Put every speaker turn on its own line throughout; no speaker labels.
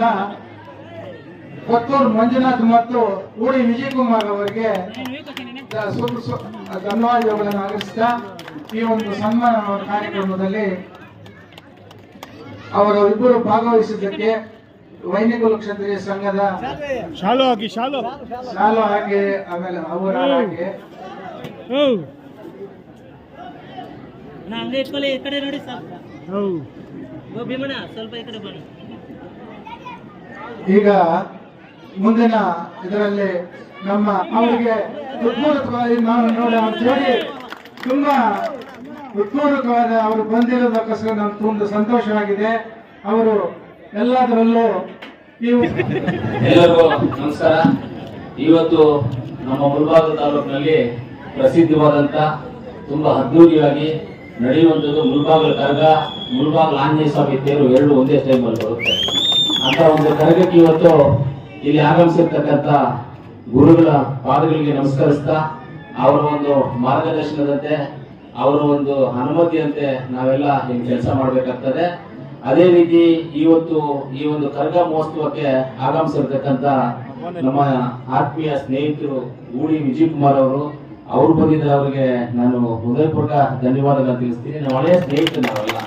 ವತಿಯಿಂದ ಕೊತ್ತೂರು ಮಂಜುನಾಥ್ ಮತ್ತು ಉಡಿ ವಿಜಯಕುಮಾರ್ ಅವರಿಗೆ ಧನ್ಯವಾದಗಳನ್ನು ಅರ್ಪಿಸ್ತಾ ಈ ಒಂದು ಸನ್ಮಾನ ಕಾರ್ಯಕ್ರಮದಲ್ಲಿ ಅವರ ಇಬ್ಬರು ಭಾಗವಹಿಸಿದ್ದಕ್ಕೆ ವೈನಿಕುಲ ಕ್ಷತ್ರಿಯ ಸಂಘದ
ಶಾಲು ಹಾಕಿ ಶಾಲು.
ಶಾಲು ಹಾಕಿ ಆಮೇಲೆ ಅವರ ಹಾಗೆ
ಹೌ
ನಾ ಇಟ್ಕೊಳ್ಳಿ ಈ ಕಡೆ ನೋಡಿ ಸ್ವಲ್ಪ ಭೀಮಣ್ಣ ಸ್ವಲ್ಪ ಈ ಕಡೆ ಬನ್ನಿ.
ಈಗ ಮುಂದಿನ ಇದರಲ್ಲಿ ನಮ್ಮ ಅವರಿಗೆ ಹೃತ್ಪೂರ್ವಕವಾಗಿ ನಾನು ನೋಡಿ ಅಂತ ಹೇಳಿ ತುಂಬಾ ಹೃತ್ಪೂರ್ವಕವಾದ ಅವರು ಬಂದಿರೋದಕ್ಕೋಸ್ಕರ ನಮ್ಗೆ ತುಂಬ ಸಂತೋಷವಾಗಿದೆ. ಅವರು ಎಲ್ಲದರಲ್ಲೂ
ಎಲ್ಲರಿಗೂ ನಮಸ್ಕಾರ. ಇವತ್ತು ನಮ್ಮ ಮುಲ್ಬಾಗ ತಾಲೂಕಿನಲ್ಲಿ ಪ್ರಸಿದ್ಧವಾದಂತ ತುಂಬಾ ಅದ್ದೂರಿಯಾಗಿ ನಡೆಯುವಂಥದ್ದು ಮುಲ್ಬಾಗ ಕರ್ಗ ಮುಲ್ಬಾಗ್ ಆಂಜನೇಯ ಸ್ವಾಮಿ ತೇರು ಎರಡು ಒಂದೇ ಟೈಮಲ್ಲಿ ಬರುತ್ತೆ. ಅಂತ ಒಂದು ತರಗತಿ ಇವತ್ತು ಇಲ್ಲಿ ಆಗಮಿಸಿರ್ತಕ್ಕಂಥ ಗುರುಗಳ ಪಾದಗಳಿಗೆ ನಮಸ್ಕರಿಸ್ತಾ, ಅವರ ಒಂದು ಮಾರ್ಗದರ್ಶನದಂತೆ, ಅವರ ಒಂದು ಅನುಮತಿಯಂತೆ ನಾವೆಲ್ಲ ಇಲ್ಲಿ ಕೆಲಸ ಮಾಡಬೇಕಾಗ್ತದೆ. ಅದೇ ರೀತಿ ಇವತ್ತು ಈ ಒಂದು ಕರ್ಗ ಮಹೋತ್ಸವಕ್ಕೆ ಆಗಮಿಸಿರ್ತಕ್ಕಂಥ ನಮ್ಮ ಆತ್ಮೀಯ ಸ್ನೇಹಿತರು ಗೂಡಿ ವಿಜಯ್ ಕುಮಾರ್ ಅವರು, ಅವ್ರು ಬಂದಿದ್ದಾರೆ, ಅವರಿಗೆ ನಾನು ಹೃದಯಪೂರ್ವಕ ಧನ್ಯವಾದಗಳನ್ನು ತಿಳಿಸ್ತೀನಿ. ನಾವು ಹಳೆಯ ಸ್ನೇಹಿತರು ನಾವೆಲ್ಲ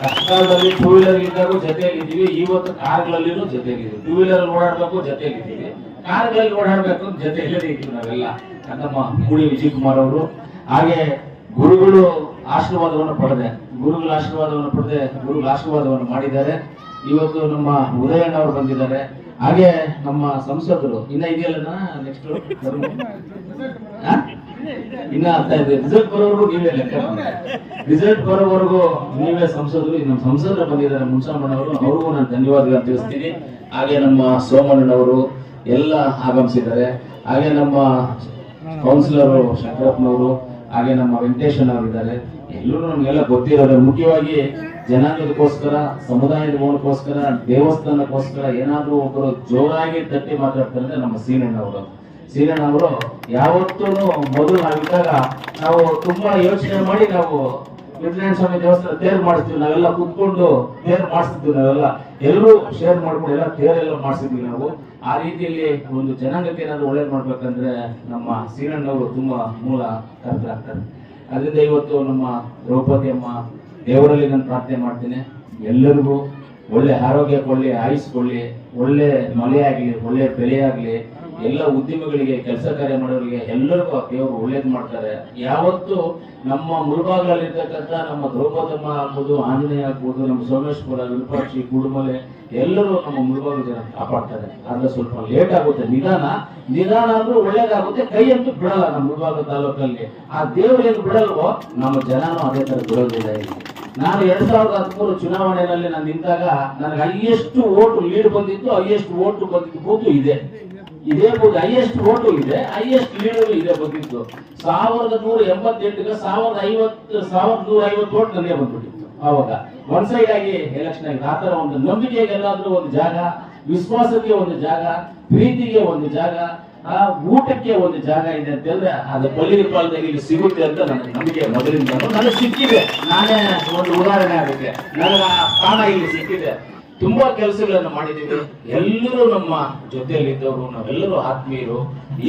ಕಷ್ಟಕಾಲದಲ್ಲಿ ಟೂ ವೀಲರ್ ಇದ್ದಾಗ ಜೊತೆಯಲ್ಲಿದ್ದೀವಿ ಇವತ್ತು ಕಾರ್ಗಳಲ್ಲಿನೂ ಜೊತೆಯಲ್ಲಿ ಟೂ ವೀಲರ್ ಓಡಾಡ್ಬೇಕು, ಜೊತೆಯಲ್ಲಿದ್ದೀವಿ. ಕಾರ್ಗಳಲ್ಲಿ ಓಡಾಡ್ಬೇಕು ಜೊತೆಯಲ್ಲೇ ಇದ್ದೀವಿ ನಾವೆಲ್ಲ. ನಮ್ಮ ಮೂಡಿ ವಿಜಯ್ ಕುಮಾರ್ ಅವರು. ಹಾಗೆ ಗುರುಗಳು ಆಶೀರ್ವಾದವನ್ನು ಪಡೆದೆ. ಗುರುಗಳ ಆಶೀರ್ವಾದವನ್ನು ಪಡೆದೆ, ಗುರುಗಳ ಆಶೀರ್ವಾದವನ್ನು ಮಾಡಿದ್ದಾರೆ. ಇವತ್ತು ನಮ್ಮ ಉದಯಣ್ಣ ಅವರು ಬಂದಿದ್ದಾರೆ. ಹಾಗೆ ನಮ್ಮ ಸಂಸದರು. ಇನ್ನ ಇದೆಯಲ್ಲ ನೆಕ್ಸ್ಟ್ ಇನ್ನ ರಿಸಲ್ಟ್ ಬರೋವರೆಗೂ ನೀವೇ ಲೆಕ್ಕ ರಿಸಲ್ಟ್ ಬರೋವರೆಗೂ ನೀವೇ ಸಂಸದರು. ನಮ್ಮ ಸಂಸದರು ಬಂದಿದ್ದಾರೆ ಮುನ್ಸಾಮಣ್ಣವರು ಅವ್ರಿಗೂ ನಾನು ಧನ್ಯವಾದಗಳನ್ನು ತಿಳಿಸ್ತೀನಿ. ಹಾಗೆ ನಮ್ಮ ಸೋಮಣ್ಣನವರು ಎಲ್ಲ ಆಗಮಿಸಿದ್ದಾರೆ. ಹಾಗೆ ನಮ್ಮ ಕೌನ್ಸಿಲರ್ ಶಂಕರಪ್ಪನವರು, ಹಾಗೆ ನಮ್ಮ ವೆಂಕಟೇಶನ್ ಅವರಿದ್ದಾರೆ ಎಲ್ಲರೂ ನಮ್ಗೆಲ್ಲ ಗೊತ್ತಿರೋರು. ಮುಖ್ಯವಾಗಿ ಜನಾಂಗದಕ್ಕೋಸ್ಕರ ಸಮುದಾಯದ ಮೂಲಕ್ಕೋಸ್ಕರ, ದೇವಸ್ಥಾನಕ್ಕೋಸ್ಕರ ಏನಾದ್ರೂ ಒಬ್ಬರು ಜೋರಾಗಿ ತಟ್ಟಿ ಮಾತಾಡ್ತಾರೆ ನಮ್ಮ ನಮ್ಮ ಸೀನಣ್ಣವರು ಸೀನಣ್ಣ ಅವರು ಯಾವತ್ತೂ ಮೊದಲು ನಾವಿದ್ದಾಗ ನಾವು ತುಂಬಾ ಯೋಚನೆ ಮಾಡಿ ನಾವು ವಿಜ್ಞಾನ ಸ್ವಾಮಿ ದೇವಸ್ಥಾನ ತೇರ್ ಮಾಡಿಸ್ತೀವಿ. ನಾವೆಲ್ಲ ಕುತ್ಕೊಂಡು ತೇರ್ ಮಾಡಿಸ್ತಿದ್ವಿ ನಾವೆಲ್ಲ. ಎಲ್ಲರೂ ಶೇರ್ ಮಾಡ್ಕೊಂಡು ಎಲ್ಲ ತೇರೆಲ್ಲ ಮಾಡಿಸಿದ್ವಿ ನಾವು. ಆ ರೀತಿಯಲ್ಲಿ ಒಂದು ಜನಾಂಗಕ್ಕೆ ಏನಾದ್ರು ಒಳ್ಳೇದು ಮಾಡ್ಬೇಕಂದ್ರೆ ನಮ್ಮ ಸೀನಣ್ಣವರು ತುಂಬಾ ಮೂಲ ಕರ್ತರಾಗ್ತಾರೆ ಅದರಿಂದ ಇವತ್ತು ನಮ್ಮ ದ್ರೌಪದಿ ಅಮ್ಮ ದೇವರಲ್ಲಿ ನಾನು ಪ್ರಾರ್ಥನೆ ಮಾಡ್ತೇನೆ. ಎಲ್ಲರಿಗೂ ಒಳ್ಳೆ ಆರೋಗ್ಯ ಕೊಡಲಿ ಆಯುಸ್ ಕೊಳ್ಳಿ ಒಳ್ಳೆ ಮಳೆ ಆಗಲಿ, ಒಳ್ಳೆ ಬೆಲೆ ಆಗಲಿ, ಎಲ್ಲ ಉದ್ಯಮಿಗಳಿಗೆ, ಕೆಲಸ ಕಾರ್ಯ ಮಾಡೋರಿಗೆ ಎಲ್ಲರಿಗೂ ಆ ದೇವರು ಒಳ್ಳೇದು ಮಾಡ್ತಾರೆ. ಯಾವತ್ತು ನಮ್ಮ ಮುಳುಭಾಗದಲ್ಲಿರ್ತಕ್ಕಂಥ ನಮ್ಮ ದ್ರೌಪದಮ್ಮ ಆಗ್ಬೋದು, ಆಂಜನೇಯ ಆಗ್ಬೋದು, ನಮ್ಮ ಸೋಮೇಶ್ವರ, ವಿರೂಪಾಕ್ಷಿ, ಕುಡುಮಲೆ, ಎಲ್ಲರೂ ನಮ್ಮ ಮುಳುಭಾಗದ ಜನ ಕಾಪಾಡ್ತಾರೆ. ಆದ್ರೆ ಸ್ವಲ್ಪ ಲೇಟ್ ಆಗುತ್ತೆ. ನಿಧಾನ ನಿಧಾನ ಅಂದ್ರೂ ಒಳ್ಳೇದಾಗುತ್ತೆ ಕೈ ಅಂತೂ ಬಿಡಲ್ಲ ನಮ್ಮ ಮುಳುಭಾಗ ತಾಲೂಕಲ್ಲಿ. ಆ ದೇವರು ಏನು ಬಿಡಲ್ವೋ, ನಮ್ಮ ಜನನೂ ಅದೇ ತರ ಬಿಡೋದಿಲ್ಲ ಇಲ್ಲಿ. ನಾನು ಎರಡ್ ಸಾವಿರದ ಹದಿಮೂರು ಚುನಾವಣೆಯಲ್ಲಿ ನಾನು ನಿಂತಾಗ ನನಗೆ ಹೈಯೆಸ್ಟ್ ಓಟು ಲೀಡ್ ಬಂದಿತ್ತು ಹೈಯೆಸ್ಟ್ ಓಟು ಬಂದಿದ್ದು ಬೂತು ಇದೆ. ಇದೇ ಬೂತ್ ಹೈಯೆಸ್ಟ್ ಓಟು ಇದೆ ಹೈಯೆಸ್ಟ್ ಲೀಡ್ ಇದೆ ಬಂದಿತ್ತು ಸಾವಿರದ ನೂರ ಎಂಬತ್ತೆಂಟಿಗೆ ಸಾವಿರದ ಐವತ್ತು, ಸಾವಿರದ ನೂರ ಐವತ್ತು ಓಟ್ ನನಗೆ ಬಂದ್ಬಿಟ್ಟಿತ್ತು ಅವಾಗ ಒನ್ ಸೈಡ್ ಆಗಿ ಎಲೆಕ್ಷನ್ ಆಗಿದೆ. ಆ ತರ ಒಂದು ನಂಬಿಕೆಗೆ ಎಲ್ಲಾದ್ರೂ ಒಂದು ಜಾಗ, ವಿಶ್ವಾಸಕ್ಕೆ ಒಂದು ಜಾಗ, ಪ್ರೀತಿಗೆ ಒಂದು ಜಾಗ ಆ ಊಟಕ್ಕೆ ಒಂದು ಜಾಗ ಇದೆ ಅಂತ ಹೇಳಿದ್ರೆ ಅದು ಪಲ್ಲಿನ ಪಾಲದಲ್ಲಿ ಇಲ್ಲಿ ಸಿಗುತ್ತೆ ಅಂತ ನನಗೆ ನಂಬಿಕೆ. ಮೊದಲಿಂದ ನನಗೆ ಸಿಕ್ಕಿದೆ. ನಾನೇ ಒಂದು ಉದಾಹರಣೆ ಆಗುತ್ತೆ. ನನಗೆ ಆ ಸ್ಥಾನ ಇಲ್ಲಿ ಸಿಕ್ಕಿದೆ. ತುಂಬಾ ಕೆಲಸಗಳನ್ನು ಮಾಡಿದ್ದೀವಿ. ಎಲ್ಲರೂ ನಮ್ಮ ಜೊತೆಯಲ್ಲಿ ಇದ್ದವರು ನಾವೆಲ್ಲರೂ ಆತ್ಮೀಯರು.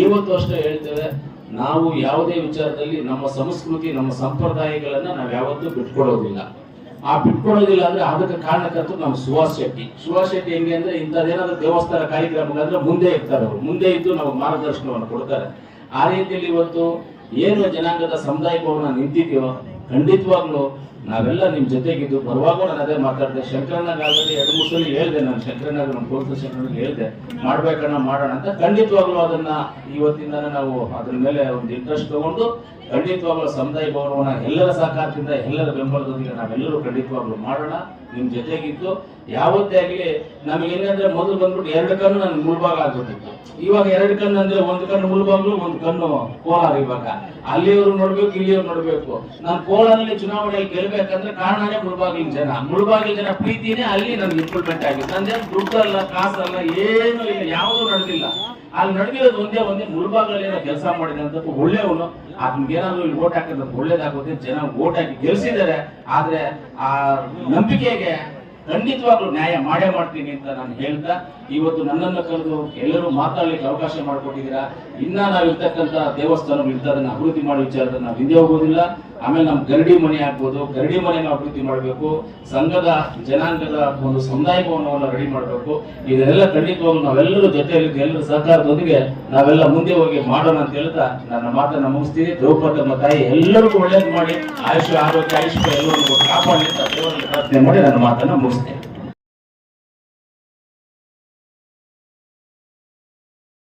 ಇವತ್ತು ಅಷ್ಟೇ ಹೇಳ್ತೇವೆ, ನಾವು ಯಾವುದೇ ವಿಚಾರದಲ್ಲಿ ನಮ್ಮ ಸಂಸ್ಕೃತಿ, ನಮ್ಮ ಸಂಪ್ರದಾಯಗಳನ್ನ ನಾವು ಯಾವತ್ತೂ ಬಿಟ್ಕೊಡೋದಿಲ್ಲ. ಆ ಬಿಟ್ಕೊಡೋದಿಲ್ಲ ಅಂದ್ರೆ ಅದಕ್ಕೆ ಕಾರಣಕರ್ತರು ನಮ್ಮ ಸುಹಾಸ್ ಶೆಟ್ಟಿ. ಸುಹಾಸ್ ಶೆಟ್ಟಿ ಹೆಂಗೆ ಅಂದ್ರೆ ಇಂಥದ್ದೇನಾದ್ರೂ ದೇವಸ್ಥಾನ ಕಾರ್ಯಕ್ರಮಗಳಂದ್ರೆ ಮುಂದೆ ಇರ್ತಾರೆ ಅವರು. ಮುಂದೆ ಇದ್ದು ನಾವು ಮಾರ್ಗದರ್ಶನವನ್ನು ಕೊಡ್ತಾರೆ. ಆ ರೀತಿಯಲ್ಲಿ ಇವತ್ತು ಏನು ಜನಾಂಗದ ಸಮುದಾಯ ಭವನ ನಿಂತಿದೆಯೋ ಖಂಡಿತವಾಗ್ಲೂ ನಾವೆಲ್ಲ ನಿಮ್ಮ ಜೊತೆಗಿದ್ದು. ಬರುವಾಗ ನಾನು ಅದೇ ಮಾತಾಡಿದೆ. ಶಂಕರನಾಗ ಆಲ್ರೆಡಿ ಎರಡು ಮೂರು ಸಲ ಹೇಳಿದೆ ನಾನು. ಶಂಕರನಾಗ ನಮ್ಮ ಕೋರ್ಸ್ ಶಂಕರನಾಗ ಹೇಳ್ದೆ. ಮಾಡ್ಬೇಕಣ್ಣ, ಮಾಡೋಣ ಅಂತ. ಖಂಡಿತವಾಗ್ಲೂ ಅದನ್ನ ಇವತ್ತಿಂದ ನಾವು ಅದ್ರ ಮೇಲೆ ಒಂದು ಇಂಟ್ರೆಸ್ಟ್ ತಗೊಂಡು ಖಂಡಿತವಾಗ್ಲೂ ಸಮುದಾಯ ಭವನವನ್ನ ಎಲ್ಲರ ಸಹಕಾರದಿಂದ, ಎಲ್ಲರ ಬೆಂಬಲದೊಂದಿಗೆ ನಾವೆಲ್ಲರೂ ಖಂಡಿತವಾಗ್ಲೂ ಮಾಡೋಣ. ನಿಮ್ಮ ಜೊತೆಗಿದ್ದು. ಯಾವತ್ತೇ ಆಗಲಿ ನಮಗೆ ಏನಂದ್ರೆ ಮೊದಲು ಬಂದ್ಬಿಟ್ಟು ಎರಡು ಕಣ್ಣು ನನ್ನ ಮುಳ್ಬಾಗ ಆಗ್ಬಿಟ್ಟಿತ್ತು. ಇವಾಗ ಎರಡು ಕಣ್ಣು ಅಂದ್ರೆ ಒಂದು ಕಣ್ಣು ಮುಳ್ಬಾಗ್ಲು, ಒಂದು ಕಣ್ಣು ಕೋಲಾರ ಇವಾಗ. ಅಲ್ಲಿಯವರು ನೋಡ್ಬೇಕು, ಇಲ್ಲಿಯವ್ರು ನೋಡ್ಬೇಕು. ನಾನು ಕೋಲಾರಲ್ಲಿ ಚುನಾವಣೆಯಲ್ಲಿ ಗೆಲ್ಬೇಕಂದ್ರೆ ಕಾರಣನೇ ಮುಳ್ಬಾಗಿನ ಜನ. ಮುಳ್ಬಾಗಿಲ್ ಜನ ಪ್ರೀತಿನೇ ಅಲ್ಲಿ ನನ್ಗೆ ಇಂಪ್ರೂವ್ಮೆಂಟ್ ಆಗಿದೆ ದುಡ್ಡು ಅಲ್ಲ ಕಾಸಲ್ಲ, ಏನು ಇಲ್ಲ, ಯಾವುದೂ ನಡೆದಿಲ್ಲ. ಅಲ್ಲಿ ನಡೆದಿರೋದು ಒಂದೇ ಒಂದೇ ಮುಳ್ಬಾಗಲ್ಲಿ ಏನೋ ಕೆಲಸ ಮಾಡಿದೆ ಅಂತ ಒಳ್ಳೆಯವನು ಅದನ್ಗೆ ಏನಾದ್ರು ಇಲ್ಲಿ ಓಟ್ ಹಾಕಿದ್ರೆ ಒಳ್ಳೇದಾಗುತ್ತೆ. ಜನ ಓಟ್ ಹಾಕಿ ಗೆಲ್ಸಿದ್ದಾರೆ. ಆದ್ರೆ ಆ ನಂಬಿಕೆಗೆ ಖಂಡಿತವಾಗ್ಲೂ ನ್ಯಾಯ ಮಾಡೇ ಮಾಡ್ತೀನಿ ಅಂತ ನಾನು ಹೇಳ್ತಾ, ಇವತ್ತು ನನ್ನನ್ನು ಕರೆದು ಎಲ್ಲರೂ ಮಾತಾಡ್ಲಿಕ್ಕೆ ಅವಕಾಶ ಮಾಡಿಕೊಟ್ಟಿದ್ದೀರಾ. ಇನ್ನ ನಾವು ಇರ್ತಕ್ಕಂಥ ದೇವಸ್ಥಾನಗಳು ಇರ್ತಾರೆ ಅದನ್ನ ಅಭಿವೃದ್ಧಿ ಮಾಡೋ ವಿಚಾರದಲ್ಲಿ ನಾವು ಹಿಂದೆ ಹೋಗೋದಿಲ್ಲ. ಆಮೇಲೆ ನಮ್ಮ ಗರಡಿ ಮನೆ ಆಗ್ಬೋದು, ಗರಡಿ ಮನೆಯನ್ನು ಅಭಿವೃದ್ಧಿ ಮಾಡಬೇಕು, ಸಂಘದ ಜನಾಂಗದ ಒಂದು ಸಮುದಾಯ ಭವನವನ್ನು ರೆಡಿ ಮಾಡಬೇಕು. ಇದನ್ನೆಲ್ಲ ಖಂಡಿತವಾಗ್ಲೂ ನಾವೆಲ್ಲರೂ ಜೊತೆಯಲ್ಲಿ ಎಲ್ಲರೂ ಸಹಕಾರದೊಂದಿಗೆ ನಾವೆಲ್ಲ ಮುಂದೆ ಹೋಗಿ ಮಾಡೋಣ ಅಂತ ಹೇಳ್ತಾ ನನ್ನ ಮಾತನ್ನ ಮುಗಿಸ್ತೀನಿ. ದ್ರೌಪದಮ್ಮ ತಾಯಿ ಎಲ್ಲರಿಗೂ ಒಳ್ಳೇದು ಮಾಡಿ, ಆಯುಷ್ಯ, ಆರೋಗ್ಯ, ಆಯುಷ್ಯ ಎಲ್ಲರಿಗೂ ಕಾಪಾಡಲಿ ಅಂತ ದೇವರಲ್ಲಿ ಪ್ರಾರ್ಥನೆ ಮಾಡಿ ನನ್ನ ಮಾತನ್ನ ಮುಗಿಸ್ತೇನೆ.